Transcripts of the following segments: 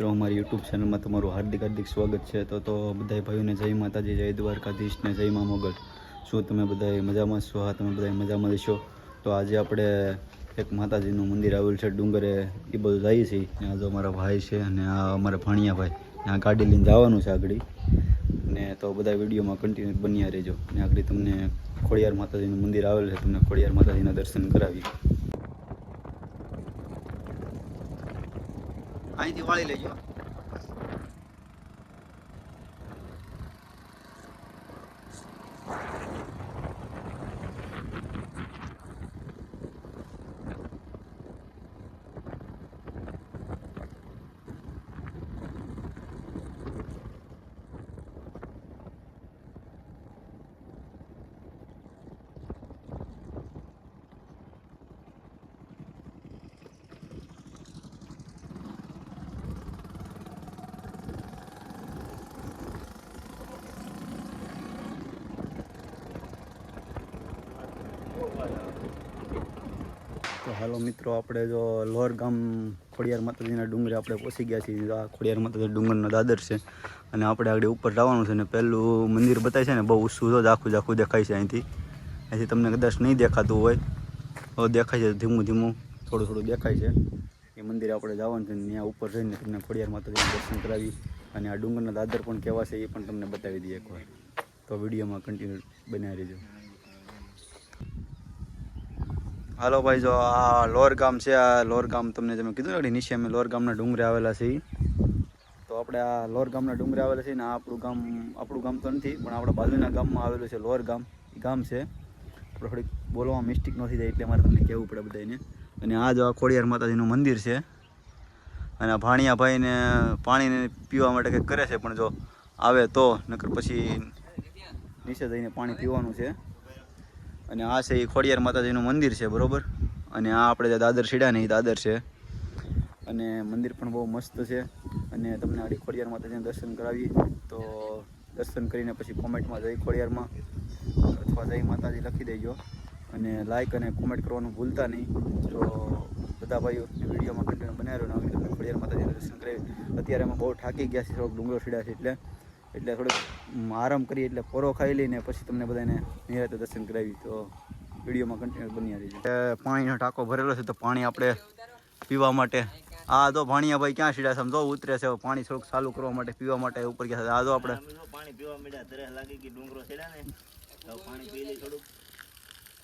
મારી યુટ્યુબ ચેનલમાં તમારું હાર્દિક હાર્દિક સ્વાગત છે. તો તો બધાય ભાઈઓને જય માતાજી, જય દ્વારકાધીશ ને જય મા મોગલ. શું તમે બધાય મજામાં છો? હા, તમે બધાય મજામાં છો? તો આજે આપણે એક માતાજીનું મંદિર આવેલું છે, ડુંગરે. એ બધું જઈએ છીએ. ત્યાં જો અમારા ભાઈ છે અને આ અમારા ભાણિયા ભાઈ. ત્યાં ગાડી લઈને જવાનું છે આગળ. ને તો બધા વિડીયોમાં કન્ટિન્યુ બન્યા રહેજો. ને આગળ તમને ખોડિયાર માતાજીનું મંદિર આવેલું છે, તમને ખોડિયાર માતાજીના દર્શન કરાવી અહીંથી વાળી લેજો હાલો મિત્રો, આપણે જો લોર ગામ ખોડિયાર માતાજીના ડુંગરે આપણે પહોંચી ગયા છીએ. આ ખોડિયાર માતાજી ડુંગરનો દાદર છે અને આપણે આગળ ઉપર જવાનું છે ને પહેલું મંદિર બતાવે છે ને, બહુ ઊંચું જ આખું આખું દેખાય છે અહીંથી. અહીંથી તમને કદાચ નહીં દેખાતું હોય, તો દેખાય છે, ધીમું ધીમું, થોડું થોડું દેખાય છે. એ મંદિરે આપણે જવાનું છે ત્યાં ઉપર જઈને તમને ખોડિયાર માતાજીનું દર્શન કરાવી અને આ ડુંગરના દાદર પણ કેવા છે એ પણ તમને બતાવી દઈએ એકવાર. તો વિડીયોમાં કન્ટિન્યુ બનાવી રહેજો. હાલો ભાઈ, જો આ લોર ગામ છે, આ લોર ગામ તમને તમે કીધું ને નીચે અમે લોર ગામના ડુંગરે આવેલા છીએ. તો આપણે આ લોર ગામના ડુંગરે આવેલા છે ને આ આપણું ગામ આપણું ગામ તો નથી, પણ આપણા બાજુના ગામમાં આવેલું છે લોર ગામ. ગામ છે. આપણે થોડીક બોલવામાં મિસ્ટેક નથી થાય એટલે મારે તમને કહેવું પડે બધાને અને આ જો આ ખોડિયાર માતાજીનું મંદિર છે. અને ભાણિયા ભાઈને પાણીને પીવા માટે કંઈક કરે છે, પણ જો આવે તો, નકર પછી નીચે જઈને પાણી પીવાનું છે. અને આ છે એ ખોડિયાર માતાજીનું મંદિર છે, બરાબર? અને આ આપણે જે દાદર સીડા ને એ દાદર છે. અને મંદિર પણ બહુ મસ્ત છે. અને તમને આડી ખોડિયાર માતાજીને દર્શન કરાવી તો દર્શન કરીને પછી કોમેન્ટમાં જય ખોડિયારમાં અથવા જય માતાજી લખી દેજો. અને લાઇક અને કોમેન્ટ કરવાનું ભૂલતા નહીં. તો બધા ભાઈઓ વિડીયોમાં બનાવ્યો ને આવી તમને ખોડિયાર માતાજીને દર્શન કરાવી અત્યારે અમે બહુ થાકી ગયા છીએ, થોડોક ડુંગરો સીડા છે એટલે. એટલે થોડોક આરામ કરીએ એટલે પોરો ખાઈ લઈને પછી તમને બધાને નિરાતે દર્શન કરાવી તો વિડીયોમાં કન્ટિન્યુ બની રહીજો. પાણીનો ટાંકો ભરેલો છે તો પાણી આપણે પીવા માટે. આ તો ભાણિયા ભાઈ ક્યાં સીડા સમજો ઉતરે છે. પાણી થોડુંક ચાલુ કરવા માટે પીવા માટે ઉપર ગયા છે. આ તો આપણે તો પાણી પીવા મળ્યા તરસ લાગી કે ડુંગરો છેડા ને તો પાણી પી લઈ થોડુંક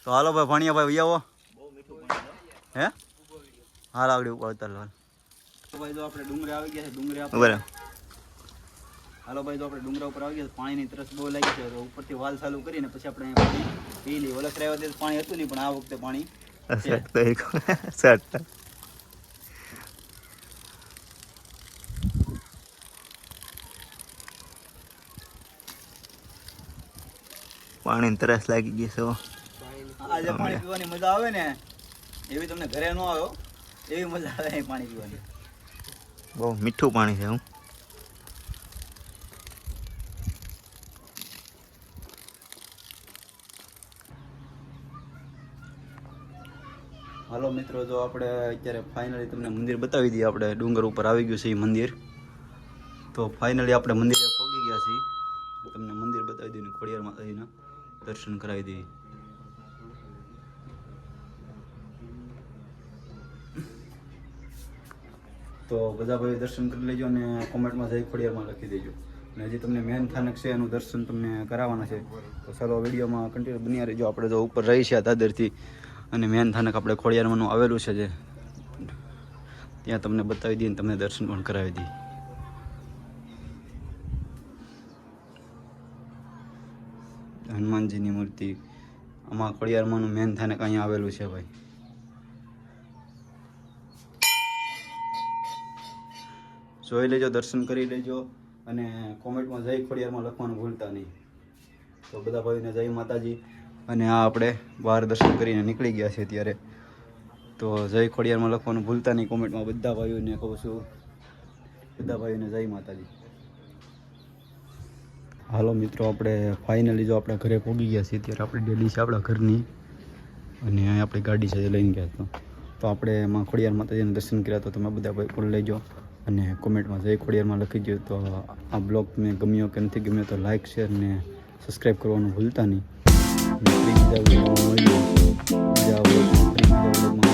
તો હાલો ભાઈ ભાણિયા ભાઈ આવો. બહુ મીઠું પાણી હે? હાલ આવડી ઉપર ઉતાર લો ભાઈ જો આપણે ડુંગરે આવી ગયા છે ડુંગરે આપણે હાલો ભાઈ તો આપણે ડુંગરા ઉપર આવી ગયા પાણીની તરસ બહુ લાગી છે તો ઉપરથી વાલ ચાલુ કરીને પછી આપણે પાણી પી લઈએ ઓલા કરાવ્યા તે પાણી હતું નહીં પણ આ વખતે પાણી સેટ કરી પાણી તરસ લાગી ગઈ છે આજે જે પાણી પીવાની મજા આવે ને એવી તમને ઘરે ન આવ્યો એવી મજા આવે પાણી પીવાની. બહુ મીઠું પાણી છે હું. હાલો મિત્રો, જો આપણે અત્યારે ફાઇનલી તમને મંદિર બતાવી દઈએ. આપણે ડુંગર ઉપર આવી ગયું છે એ મંદિર. તો ફાઇનલી આપણે મંદિરે પહોંચી ગયા છીએ. તમને મંદિર બતાવી દઈએ ખોડિયાર માતાજીના દર્શન કરાવી દઈએ. તો બધા ભાઈ દર્શન કરી લેજો અને કોમેન્ટમાં જઈ ખોડિયારમાં લખી દેજો. અને હજી તમને મેન સ્થાનક છે એનું દર્શન તમને કરાવવાના છે. તો ચાલો વિડીયોમાં કન્ટિન્યુ બન્યા રહેજો. આપણે જો ઉપર રહી છે દાદરથી અને મેન થાનક આપણે ખોડિયારમાંનું આવેલું છે જે. ત્યાં તમને બતાવી દઈએ તમને દર્શન પણ કરાવી દઈએ. હનુમાનજીની મૂર્તિ આમાં ખોડિયારમાંનું મેન થાનક અહીંયા આવેલું છે ભાઈ. જોઈ લેજો, દર્શન કરી લેજો અને કોમેન્ટમાં જય ખોડિયારમાં લખવાનું ભૂલતા નહીં. તો બધા ભાઈને જય માતાજી. અને આ આપણે બહાર દર્શન કરીને નીકળી ગયા છીએ ત્યારે તો જય ખોડિયારમાં લખવાનું ભૂલતા નહીં કોમેન્ટમાં બધા ભાઈઓને કહું છું બધા ભાઈઓને જય માતાજી. હાલો મિત્રો, આપણે ફાઇનલી જો આપણા ઘરે પહોંચી ગયા છીએ, ત્યારે આપણે ડેલી છે આપણા ઘરની. અને અહીંયા આપણી ગાડી છે લઈને ગયા હતા. તો આપણે એમાં ખોડિયાર માતાજીને દર્શન કર્યા તો તમે બધા ભાઈ પણ લેજો. અને કોમેન્ટમાં જય ખોડિયારમાં લખી દો તો આ બ્લોગ મેં ગમ્યો કે નથી ગમ્યો તો લાઇક શેર ને સબસ્ક્રાઈબ કરવાનું ભૂલતા નહીં. અને ફરી બીજા વિડીયોમાં